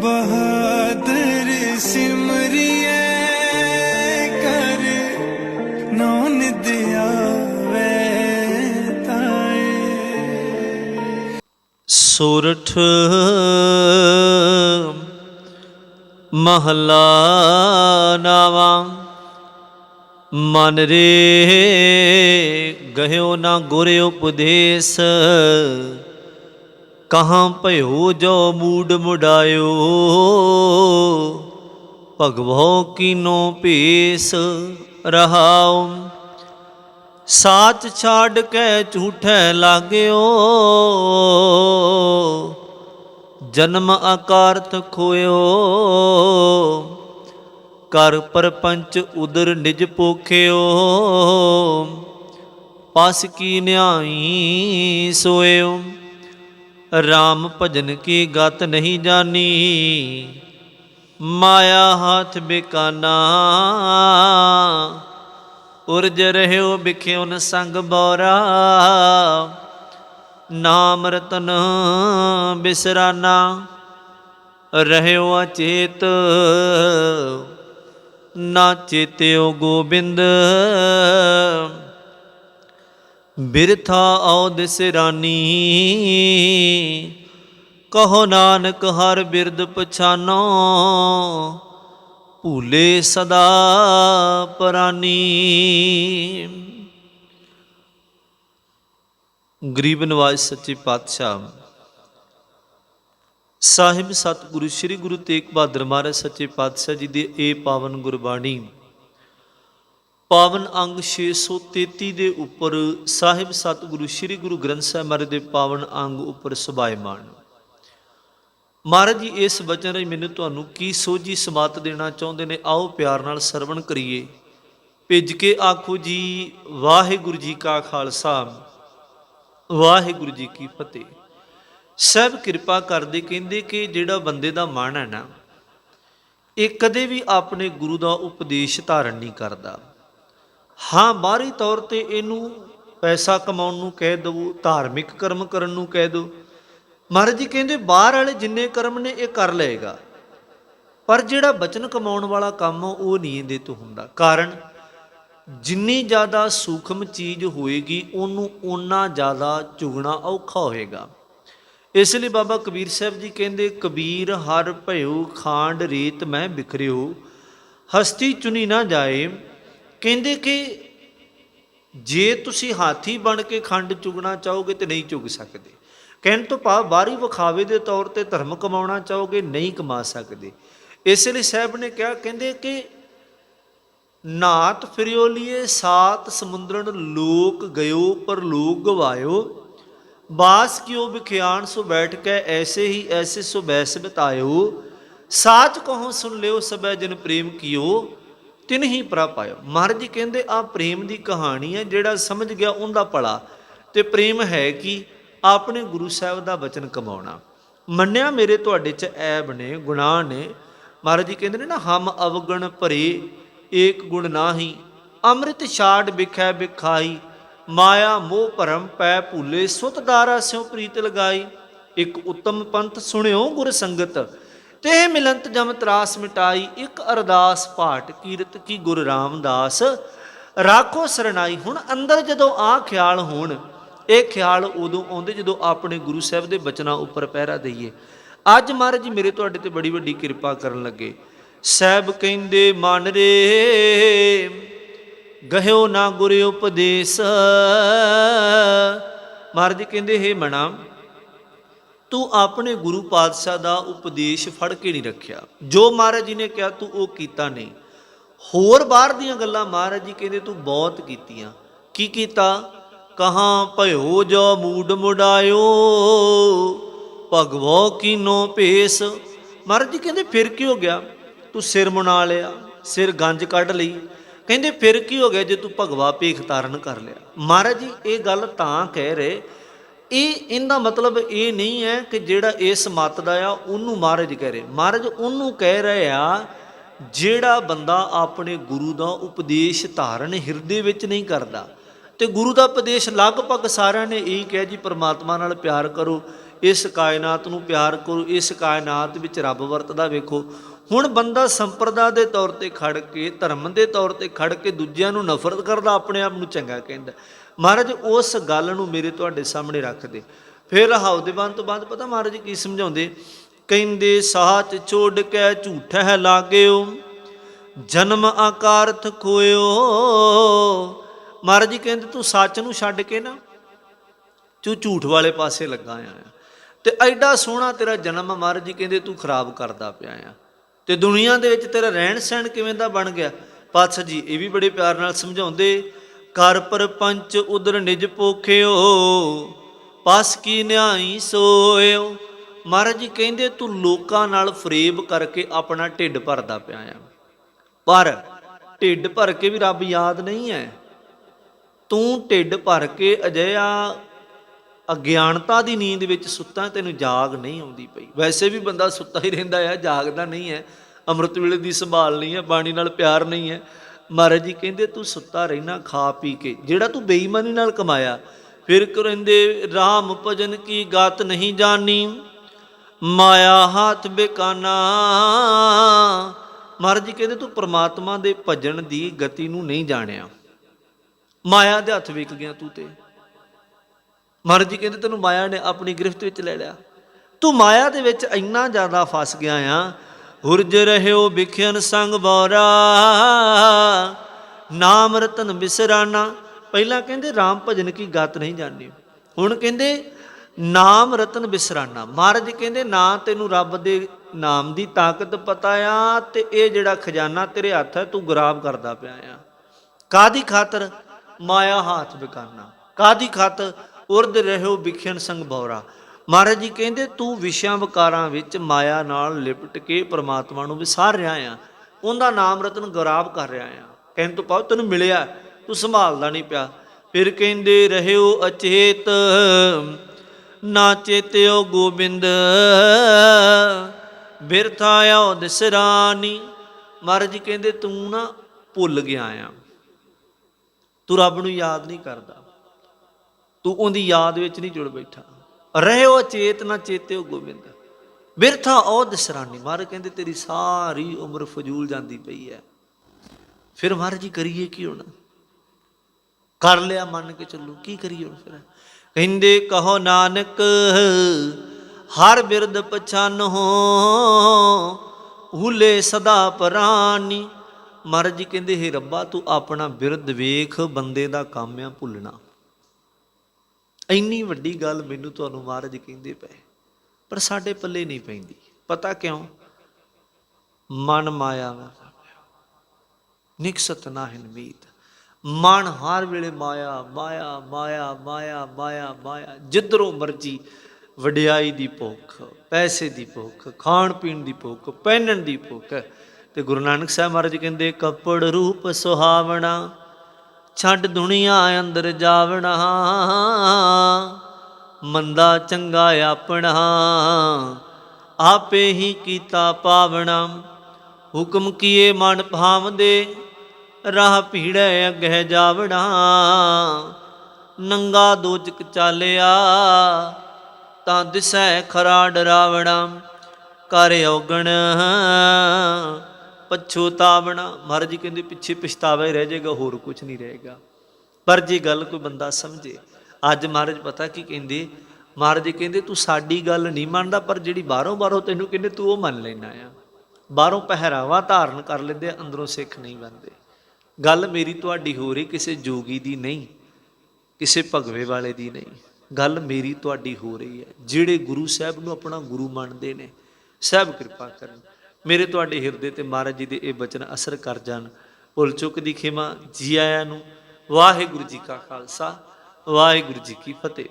ਬਹਾਦਰ ਸਿਮਰਿਐ ਕਰ ਨਾਨਕ ਆਵੇ ਤਾਏ। ਸੋਰਠ ਮਹਲਾ ਨਾਵਾ, ਮਨ ਰੇ ਗਹਿਓ ਨਾ ਗੁਰ ਉਪਦੇਸ। ਕਹਾਂ ਭਇਓ ਜੋ ਮੂਡ ਮੁਡਾਇਓ ਭਗਵੋ ਕੀਨੋ ਭੇਸ ਰਹਾਉ। ਸਾਚ ਛਾੜ ਕੇ ਝੂਠੇ ਲਾਗਿਓ। ਜਨਮ ਆਕਾਰਤ ਖੋਇਓ। ਕਰ ਪਰਪੰਚ ਉਦਰ ਨਿਜ ਪੋਖਿਓ। ਪਾਸ ਕੀ ਨਿਆਈ ਸੋਇਓ। RAM ਭਜਨ ਕੀ ਗਤ ਨਹੀਂ ਜਾਣੀ ਮਾਇਆ ਹੱਥ ਬਿਕਾਨਾ। ਉਰਜ ਰਹਿਓ ਬਿਖਿਉਨ ਸੰਗ ਬੋਰਾ। ਨਾਮ ਰਤਨ ਬਿਸਰਾਨਾ। ਰਹਿਓ ਅਚੇਤ। ਨਾ ਚੇਤਿਓ ਗੋਬਿੰਦ। ਬਿਰਥਾ ਔਦ ਸਿਰਾਨੀ। ਕਹੋ ਨਾਨਕ ਹਰ ਬਿਰਦ ਪਛਾਨੋ, ਭੂਲੇ ਸਦਾ ਪਰਾਨੀ। ਗਰੀਬ ਨਵਾਜ਼ ਸੱਚੇ ਪਾਤਸ਼ਾਹ, ਸਾਹਿਬ ਸਤਿਗੁਰੂ, ਸ੍ਰੀ ਗੁਰੂ ਤੇਗ ਬਹਾਦਰ ਮਹਾਰਾਜ ਸੱਚੇ ਪਾਤਸ਼ਾਹ ਜੀ ਦੀ ਇਹ ਪਾਵਨ ਗੁਰਬਾਣੀ ਪਾਵਨ ਅੰਗ 633 ਦੇ ਉੱਪਰ ਸਾਹਿਬ ਸਤਿਗੁਰੂ ਸ੍ਰੀ ਗੁਰੂ ਗ੍ਰੰਥ ਸਾਹਿਬ ਮਹਾਰਾਜ ਦੇ ਪਾਵਨ ਅੰਗ ਉੱਪਰ ਸੁਭਾਇਮਾਨ ਮਹਾਰਾਜ ਜੀ, ਇਸ ਵਚਨ ਰਾਹੀਂ ਮੈਨੂੰ ਤੁਹਾਨੂੰ ਕੀ ਸੋਝੀ ਸਮਾਤ ਦੇਣਾ ਚਾਹੁੰਦੇ ਨੇ, ਆਓ ਪਿਆਰ ਨਾਲ ਸਰਵਣ ਕਰੀਏ। ਭਿੱਜ ਕੇ ਆਖੋ ਜੀ, ਵਾਹਿਗੁਰੂ ਜੀ ਕਾ ਖਾਲਸਾ, ਵਾਹਿਗੁਰੂ ਜੀ ਕੀ ਫਤਿਹ। ਸਭ ਕਿਰਪਾ ਕਰਦੇ ਕਹਿੰਦੇ ਕਿ ਜਿਹੜਾ ਬੰਦੇ ਦਾ ਮਨ ਹੈ ਨਾ, ਇਹ ਕਦੇ ਵੀ ਆਪਣੇ ਗੁਰੂ ਦਾ ਉਪਦੇਸ਼ ਧਾਰਨ ਨਹੀਂ ਕਰਦਾ। ਹਾਂ ਬਾਹਰੀ ਤੌਰ ਤੇ ਇਹਨੂੰ ਪੈਸਾ ਕਮਾਉਣ ਨੂੰ ਕਹਿ ਦਵੋ, ਧਾਰਮਿਕ ਕਰਮ ਕਰਨ ਨੂੰ ਕਹਿ ਦੋ ਮਹਾਰਾਜ ਜੀ ਕਹਿੰਦੇ, ਬਾਹਰ ਵਾਲੇ ਜਿੰਨੇ ਕਰਮ ਨੇ ਇਹ ਕਰ ਲਏਗਾ। ਪਰ ਜਿਹੜਾ ਬਚਨ ਕਮਾਉਣ ਵਾਲਾ ਕੰਮ ਉਹ ਨਹੀਂ ਇਹਦੇ ਤੋਂ ਹੁੰਦਾ। ਕਾਰਨ, ਜਿੰਨੀ ਜ਼ਿਆਦਾ ਸੂਖਮ ਚੀਜ਼ ਹੋਏਗੀ, ਉਹਨੂੰ ਓਨਾ ਜ਼ਿਆਦਾ ਚੁਗਣਾ ਔਖਾ ਹੋਏਗਾ। ਇਸ ਲਈ ਬਾਬਾ ਕਬੀਰ ਸਾਹਿਬ ਜੀ ਕਹਿੰਦੇ, ਕਬੀਰ ਹਰ ਭਇਓ, ਖਾਂਡ ਰੀਤ ਮੈਂ ਬਿਖਰਿਓ, ਹਸਤੀ ਚੁਣੀ ਨਾ ਜਾਏ ਕਹਿੰਦੇ ਕਿ ਜੇ ਤੁਸੀਂ ਹਾਥੀ ਬਣ ਕੇ ਖੰਡ ਚੁਗਣਾ ਚਾਹੋਗੇ ਤੇ ਨਹੀਂ ਚੁਗ ਸਕਦੇ। ਕਹਿਣ ਤੋਂ ਭਾਵ ਬਾਹਰੀ ਵਿਖਾਵੇ ਦੇ ਤੌਰ ਤੇ ਧਰਮ ਕਮਾਉਣਾ ਚਾਹੋਗੇ, ਨਹੀਂ ਕਮਾ ਸਕਦੇ। ਇਸ ਲਈ ਸਾਹਿਬ ਨੇ ਕਿਹਾ, ਕਹਿੰਦੇ ਕਿ ਨਾਤ ਫਿਰਿਓ ਲਿਏ, ਸਾਤ ਸਮੁੰਦਰਨ ਲੋਕ ਗਇਓ, ਪਰ ਲੋਕ ਗਵਾਇਓ। ਬਾਸ ਕਿਉ ਵਿਖਿਆਨ ਸੋ ਬੈਠ ਕੇ ਐਸੇ ਹੀ ਐਸੇ ਸੋ ਬੈਸ ਬਿਤਾਇਓ। ਸਾਚ ਕਹੋ ਸੁਣ ਲਿਓ ਸਭੈ ਜਨ ਪ੍ਰੇਮ ਕੀਓ। ਤਿਨ ਹੀ ਪਾਇਓ। ਮਹਾਰਾਜ ਜੀ ਕਹਿੰਦੇ ਆ ਪ੍ਰੇਮ ਦੀ ਕਹਾਣੀ ਹੈ, ਜਿਹੜਾ ਸਮਝ ਗਿਆ ਉਹਦਾ ਭਲਾ। ਤੇ ਪ੍ਰੇਮ ਹੈ ਕਿ ਆਪਣੇ ਗੁਰੂ ਸਾਹਿਬ ਦਾ ਵਚਨ ਕਮਾਉਣਾ। ਮੰਨਿਆ ਮੇਰੇ ਤੁਹਾਡੇ ਚ ਐਬ ਨੇ, ਗੁਨਾਹ ਨੇ। ਮਹਾਰਾਜ ਜੀ ਕਹਿੰਦੇ ਨੇ ਨਾ, ਹਮ ਅਵਗਣ ਭਰੇ, ਏਕ ਗੁਣ ਨਾਹੀ। ਅੰਮ੍ਰਿਤ ਛਾੜ ਵਿਖੈ ਵਿਖਾਈ, ਮਾਇਆ ਮੋਹ ਭਰਮ ਪੈ ਭੂਲੇ। ਸੁਤ ਦਾਰਾ ਸਿਉ ਪ੍ਰੀਤ ਲਗਾਈ। ਇੱਕ ਉੱਤਮ ਪੰਥ ਸੁਣਿਓ ਗੁਰ ਸੰਗਤ ਤੇ ਮਿਲੰਤ ਜਮ ਤਰਾਸ ਮਿਟਾਈ, ਇੱਕ ਅਰਦਾਸ ਪਾਠ ਕੀਰਤ ਕੀ ਗੁਰ ਰਾਮਦਾਸ। ਰਾਖੋ ਸਰਣਾਈ, ਹੁਣ ਅੰਦਰ ਜਦੋਂ ਆ ਖਿਆਲ ਹੋਣ, ਇਹ ਖਿਆਲ ਉਦੋਂ ਆਉਂਦੇ ਜਦੋਂ ਆਪਣੇ ਗੁਰੂ ਸਾਹਿਬ ਦੇ ਬਚਨਾਂ ਉੱਪਰ ਪਹਿਰਾ ਦਈਏ। ਅੱਜ ਮਹਾਰਾਜ ਜੀ, ਮੇਰੇ ਤੁਹਾਡੇ ਤੇ ਬੜੀ ਵੱਡੀ ਕਿਰਪਾ ਕਰਨ ਲੱਗੇ। ਸਹਿਬ ਕਹਿੰਦੇ, ਮਨ ਰੇ, ਗਹਿਓ ਨਾ ਗੁਰ ਉਪਦੇਸ। ਮਹਾਰਾਜ ਕਹਿੰਦੇ, ਹੈ ਮਣਾ ਤੂੰ ਆਪਣੇ ਗੁਰੂ ਪਾਤਸ਼ਾਹ ਦਾ ਉਪਦੇਸ਼ ਫੜ ਕੇ ਨਹੀਂ ਰੱਖਿਆ। ਜੋ ਮਹਾਰਾਜ ਜੀ ਨੇ ਕਿਹਾ, ਤੂੰ ਉਹ ਕੀਤਾ ਨਹੀਂ। ਹੋਰ ਬਾਹਰ ਦੀਆਂ ਗੱਲਾਂ ਮਹਾਰਾਜ ਜੀ ਕਹਿੰਦੇ, ਤੂੰ ਬਹੁਤ ਕੀਤੀਆਂ। ਕੀ ਕੀਤਾ? ਕਹਾਂ ਭਇਓ ਜੋ ਮੂਡ ਮੁਡਾਇਓ, ਭਗਵੋ ਕੀਨੋ ਭੇਸ। ਮਹਾਰਾਜ ਜੀ ਕਹਿੰਦੇ, ਫਿਰ ਕੀ ਹੋ ਗਿਆ? ਤੂੰ ਸਿਰ ਮਨਾ ਲਿਆ, ਸਿਰ ਗੰਜ ਕੱਢ ਲਈ। ਕਹਿੰਦੇ, ਫਿਰ ਕੀ ਹੋ ਗਿਆ ਜੇ ਤੂੰ ਭਗਵਾ ਭੇਖ ਤਾਰਨ ਕਰ ਲਿਆ? ਮਹਾਰਾਜ ਜੀ, ਇਹ ਗੱਲ ਤਾਂ ਕਹਿ ਰਹੇ ਇਹ ਇਹਦਾ ਮਤਲਬ ਇਹ ਨਹੀਂ ਹੈ ਕਿ ਜਿਹੜਾ ਇਸ ਮਤ ਦਾ ਆ, ਉਹਨੂੰ ਮਹਾਰਾਜ ਕਹਿ ਰਹੇ। ਮਹਾਰਾਜ ਉਹਨੂੰ ਕਹਿ ਰਹੇ ਆ, ਜਿਹੜਾ ਬੰਦਾ ਆਪਣੇ ਗੁਰੂ ਦਾ ਉਪਦੇਸ਼ ਧਾਰਨ ਹਿਰਦੇ ਵਿੱਚ ਨਹੀਂ ਕਰਦਾ। ਤੇ ਗੁਰੂ ਦਾ ਉਪਦੇਸ਼ ਲਗਭਗ ਸਾਰਿਆਂ ਨੇ ਇਹੀ ਕਿਹਾ ਜੀ, ਪ੍ਰਮਾਤਮਾ ਨਾਲ ਪਿਆਰ ਕਰੋ। ਇਸ ਕਾਇਨਾਤ ਨੂੰ ਪਿਆਰ ਕਰੋ, ਇਸ ਕਾਇਨਾਤ ਵਿੱਚ ਰੱਬ ਵਰਤਦਾ ਵੇਖੋ। ਹੁਣ ਬੰਦਾ ਸੰਪਰਦਾ ਦੇ ਤੌਰ ਤੇ ਖੜ ਕੇ, ਧਰਮ ਦੇ ਤੌਰ ਤੇ ਖੜ ਕੇ ਦੂਜਿਆਂ ਨੂੰ ਨਫ਼ਰਤ ਕਰਦਾ, ਆਪਣੇ ਆਪ ਨੂੰ ਚੰਗਾ ਕਹਿੰਦਾ। ਮਹਾਰਾਜ, ਉਸ ਗੱਲ ਨੂੰ ਮੇਰੇ ਤੁਹਾਡੇ ਸਾਹਮਣੇ ਰੱਖਦੇ ਫਿਰ ਰਹਾਉ ਦੇ ਤੋਂ ਬਾਅਦ ਪਤਾ ਮਹਾਰਾਜ ਕੀ ਸਮਝਾਉਂਦੇ? ਕਹਿੰਦੇ, ਸਾਚ ਛੋੜ ਕੇ ਝੂਠ ਹੈ ਲਾਗਿਓ, ਜਨਮ ਆਕਾਰਥ ਖੋਇਓ। ਮਹਾਰਾਜ ਜੀ ਕਹਿੰਦੇ, ਤੂੰ ਸੱਚ ਨੂੰ ਛੱਡ ਕੇ ਨਾ, ਤੂੰ ਝੂਠ ਵਾਲੇ ਪਾਸੇ ਲੱਗਾ ਆ ਤੇ ਐਡਾ ਸੋਹਣਾ ਤੇਰਾ ਜਨਮ ਮਹਾਰਾਜ ਜੀ ਕਹਿੰਦੇ ਤੂੰ ਖਰਾਬ ਕਰਦਾ ਪਿਆ ਆ। ਤੇ ਦੁਨੀਆ ਦੇ ਵਿੱਚ ਤੇਰਾ ਰਹਿਣ ਸਹਿਣ ਕਿਵੇਂ ਦਾ ਬਣ ਗਿਆ? ਪਾਤਸ਼ਾਹ ਜੀ, ਇਹ ਵੀ ਬੜੇ ਪਿਆਰ ਨਾਲ ਸਮਝਾਉਂਦੇ ਕਰ ਪਰਪੰਚ ਉਦਰ ਨਿਜ ਪੋਖਿਓ ਪਾਸ ਕੀ ਨਿਆਈ ਸੋਇਓ। ਮਹਾਰਾਜ ਜੀ ਕਹਿੰਦੇ ਤੂੰ ਲੋਕਾਂ ਨਾਲ ਫਰੇਬ ਕਰਕੇ ਆਪਣਾ ਢਿੱਡ ਭਰਦਾ ਪਿਆ ਆ। ਪਰ ਢਿੱਡ ਭਰ ਕੇ ਵੀ ਰੱਬ ਯਾਦ ਨਹੀਂ ਹੈ। ਤੂੰ ਢਿੱਡ ਭਰ ਕੇ ਅਜਿਹਾ ਅਗਿਆਨਤਾ ਦੀ ਨੀਂਦ ਵਿੱਚ ਸੁੱਤਾ ਤੈਨੂੰ ਜਾਗ ਨਹੀਂ ਆਉਂਦੀ ਪਈ। ਵੈਸੇ ਵੀ ਬੰਦਾ ਸੁੱਤਾ ਹੀ ਰਹਿੰਦਾ ਹੈ ਜਾਗਦਾ ਨਹੀਂ ਹੈ। ਅੰਮ੍ਰਿਤ ਵੇਲੇ ਦੀ ਸੰਭਾਲ ਨਹੀਂ ਹੈ, ਬਾਣੀ ਨਾਲ ਪਿਆਰ ਨਹੀਂ ਹੈ। ਮਹਾਰਾਜ ਜੀ ਕਹਿੰਦੇ, ਤੂੰ ਸੁੱਤਾ ਰਹਿਣਾ ਖਾ ਪੀ ਕੇ। ਜਿਹੜਾ ਤੂੰ ਬੇਈਮਾਨੀ ਨਾਲ ਕਮਾਇਆ, ਫਿਰ ਕਹਿੰਦੇ, ਰਾਮ ਭਜਨ ਕੀ ਗਾਤ ਨਹੀਂ ਜਾਣੀ? ਮਾਇਆ ਹੱਥ ਬੇਕਾਨਾ। ਮਹਾਰਾਜ ਜੀ ਕਹਿੰਦੇ, ਤੂੰ ਪ੍ਰਮਾਤਮਾ ਦੇ ਭਜਨ ਦੀ ਗਤੀ ਨੂੰ ਨਹੀਂ ਜਾਣਿਆ। ਮਾਇਆ ਦੇ ਹੱਥ ਵਿਕ ਗਿਆ ਤੂੰ ਤੇ। ਮਹਾਰਾਜ ਜੀ ਕਹਿੰਦੇ, ਤੈਨੂੰ ਮਾਇਆ ਨੇ ਆਪਣੀ ਗ੍ਰਿਫਤ ਵਿੱਚ ਲੈ ਲਿਆ। ਤੂੰ ਮਾਇਆ ਦੇ ਵਿੱਚ ਇੰਨਾ ਜ਼ਿਆਦਾ ਫਸ ਗਿਆ ਆ। ਹੁਰਜ ਰਹਿਓ ਵਿਖਿਆਨ ਸੰਗ ਬੋਰਾ ਨਾਮ ਰਤਨ ਬਿਸਰਾਨਾ। ਪਹਿਲਾਂ ਕਹਿੰਦੇ RAM ਭਜਨ ਕੀ ਗਤ ਨਹੀਂ ਜਾਣੀ ਹੁਣ ਕਹਿੰਦੇ, ਨਾਮ ਰਤਨ ਬਿਸਰਾਨਾ। ਮਹਾਰਾਜ ਕਹਿੰਦੇ, ਨਾ ਤੈਨੂੰ ਰੱਬ ਦੇ ਨਾਮ ਦੀ ਤਾਕਤ ਪਤਾ ਆ ਤੇ ਇਹ ਜਿਹੜਾ ਖਜ਼ਾਨਾ ਤੇਰੇ ਹੱਥ ਹੈ, ਤੂੰ ਗੁਰਾਬ ਕਰਦਾ ਪਿਆ ਆ। ਕਾਦੀ ਖਾਤਰ? ਮਾਇਆ ਹਾਥ ਵਿਕਾਨਾ ਕਾਦੀ ਖਾਤਰ? ਉਰਦ ਰਹਿਓ ਵਿਖਿਆਨ ਸੰਗ ਬੌਰਾ। ਮਹਾਰਾਜ ਜੀ ਕਹਿੰਦੇ, ਤੂੰ ਵਿਸ਼ਿਆਂ ਵਿਕਾਰਾਂ ਵਿੱਚ ਮਾਇਆ ਨਾਲ ਲਿਪਟ ਕੇ ਪ੍ਰਮਾਤਮਾ ਨੂੰ ਵਿਸਾਰ ਰਿਹਾ ਆ। ਉਹਦਾ ਨਾਮ ਰਤਨ ਗੁਰਾਬ ਕਰ ਰਿਹਾ ਆ। ਕਹਿਣ ਤੋਂ ਪਾਉ ਤੈਨੂੰ ਮਿਲਿਆ। ਤੂੰ ਸੰਭਾਲਦਾ ਨਹੀਂ ਪਿਆ। ਫਿਰ ਕਹਿੰਦੇ, ਰਹਿਓ ਅਚੇਤ, ਨਾ ਚੇਤਿਓ ਗੋਬਿੰਦ। ਬਿਰਥਾ ਆਓ ਦਿਸਰਾਨੀ। ਮਹਾਰਾਜ ਜੀ ਕਹਿੰਦੇ, ਤੂੰ ਨਾ ਭੁੱਲ ਗਿਆ ਆ। ਤੂੰ ਰੱਬ ਨੂੰ ਯਾਦ ਨਹੀਂ ਕਰਦਾ। ਤੂੰ ਉਹਦੀ ਯਾਦ ਵਿੱਚ ਨਹੀਂ ਜੁੜ ਬੈਠਾ। ਰਹਿਓ ਚੇਤ, ਨਾ ਚੇਤਿਓ ਗੋਬਿੰਦ। ਬਿਰਥਾ ਉਹ ਦਸਰਾਨੀ ਮਹਾਰਾਜ ਕਹਿੰਦੇ, ਤੇਰੀ ਸਾਰੀ ਉਮਰ ਫਜ਼ੂਲ ਜਾਂਦੀ ਪਈ ਹੈ। ਫਿਰ ਮਹਾਰਾਜ ਜੀ, ਕਰੀਏ ਕੀ ਹੁਣ? ਕਰ ਲਿਆ ਮੰਨ ਕੇ ਚੱਲੋ, ਕੀ ਕਰੀਏ ਹੁਣ ਫਿਰ? ਕਹਿੰਦੇ, ਕਹੋ ਨਾਨਕ, ਹਰ ਬਿਰਦ ਪਛਾਨੋ ਹੁਲੇ ਸਦਾ ਪਰਾਨੀ। ਮਹਾਰਾਜ ਜੀ ਕਹਿੰਦੇ, ਹੇ ਰੱਬਾ, ਤੂੰ ਆਪਣਾ ਬਿਰਦ ਵੇਖ, ਬੰਦੇ ਦਾ ਕੰਮ ਆ ਭੁੱਲਣਾ। ਇੰਨੀ ਵੱਡੀ ਗੱਲ ਮੈਨੂੰ ਤੁਹਾਨੂੰ ਮਹਾਰਾਜ ਕਹਿੰਦੇ ਪਏ, ਪਰ ਸਾਡੇ ਪੱਲੇ ਨਹੀਂ ਪੈਂਦੀ। ਪਤਾ ਕਿਉਂ? ਮਨ ਮਾਇਆ ਵਾ ਨਿਕਸਤ ਨਾਹਿਨ ਮੀਤ ਮਨ ਹਰ ਵੇਲੇ ਮਾਇਆ ਮਾਇਆ ਮਾਇਆ ਮਾਇਆ ਮਾਇਆ ਮਾਇਆ। ਜਿੱਧਰੋਂ ਮਰਜ਼ੀ ਵਡਿਆਈ ਦੀ ਭੁੱਖ, ਪੈਸੇ ਦੀ ਭੁੱਖ, ਖਾਣ ਪੀਣ ਦੀ ਭੁੱਖ, ਪਹਿਨਣ ਦੀ ਭੁੱਖ। ਤੇ ਗੁਰੂ ਨਾਨਕ ਸਾਹਿਬ ਮਹਾਰਾਜ ਕਹਿੰਦੇ, ਕੱਪੜ ਰੂਪ ਸੁਹਾਵਣਾ ਛੱਡ ਦੁਨੀਆ ਅੰਦਰ ਜਾਵਣਾ। ਮੰਦਾ ਚੰਗਾ ਆਪਣਾ। ਆਪੇ ਹੀ ਕੀਤਾ ਪਾਵਣਾ। ਹੁਕਮ ਕੀਏ ਮਨ ਭਾਵਦੇ। ਰਾਹ ਭੀੜੈ ਅੱਗੇ ਜਾਵਣਾ। ਨੰਗਾ ਦੋਜਕ ਚਾਲਿਆ। ਤਾਂ ਦਿਸੈ ਖਰਾ ਡਰਾਵਣਾ। ਕਰ ਔਗਣ। ਪਛੂਤਾਵਣਾ ਮਹਾਰਾਜ ਜੀ ਕਹਿੰਦੇ, ਪਿੱਛੇ ਪਛਤਾਵਾ ਹੀ ਰਹਿ ਜਾਏਗਾ, ਹੋਰ ਕੁਝ ਨਹੀਂ ਰਹੇਗਾ। ਪਰ ਜੇ ਗੱਲ ਕੋਈ ਬੰਦਾ ਸਮਝੇ, ਅੱਜ ਮਹਾਰਾਜ ਪਤਾ ਕੀ ਕਹਿੰਦੇ? ਮਹਾਰਾਜ ਜੀ ਕਹਿੰਦੇ, ਤੂੰ ਸਾਡੀ ਗੱਲ ਨਹੀਂ ਮੰਨਦਾ, ਪਰ ਜਿਹੜੀ ਬਾਹਰੋਂ ਬਾਹਰੋਂ ਤੈਨੂੰ ਕਹਿੰਦੇ, ਤੂੰ ਉਹ ਮੰਨ ਲੈਣਾ ਆ। ਬਾਹਰੋਂ ਪਹਿਰਾਵਾ ਧਾਰਨ ਕਰ ਲੈਂਦੇ ਅੰਦਰੋਂ ਸਿੱਖ ਨਹੀਂ ਬਣਦੇ। ਗੱਲ ਮੇਰੀ ਤੁਹਾਡੀ ਹੋ ਰਹੀ ਕਿਸੇ ਜੋਗੀ ਦੀ ਨਹੀਂ, ਕਿਸੇ ਭਗਵੇ ਵਾਲੇ ਦੀ ਨਹੀਂ। ਗੱਲ ਮੇਰੀ ਤੁਹਾਡੀ ਹੋ ਰਹੀ ਹੈ। ਜਿਹੜੇ ਗੁਰੂ ਸਾਹਿਬ ਨੂੰ ਆਪਣਾ ਗੁਰੂ ਮੰਨਦੇ ਨੇ, ਸਹਿਬ ਕਿਰਪਾ ਕਰਨ। ਮੇਰੇ ਤੁਹਾਡੇ ਹਿਰਦੇ ਤੇ ਮਹਾਰਾਜ ਜੀ ਦੇ ਇਹ ਬਚਨ ਅਸਰ ਕਰ ਜਾਣ। ਭੁੱਲ ਚੁੱਕ ਦੀ ਖਿਮਾ, ਜੀ ਆਇਆਂ ਨੂੰ। ਵਾਹਿਗੁਰੂ ਜੀ ਕਾ ਖਾਲਸਾ, ਵਾਹਿਗੁਰੂ ਜੀ ਕੀ ਫਤਿਹ।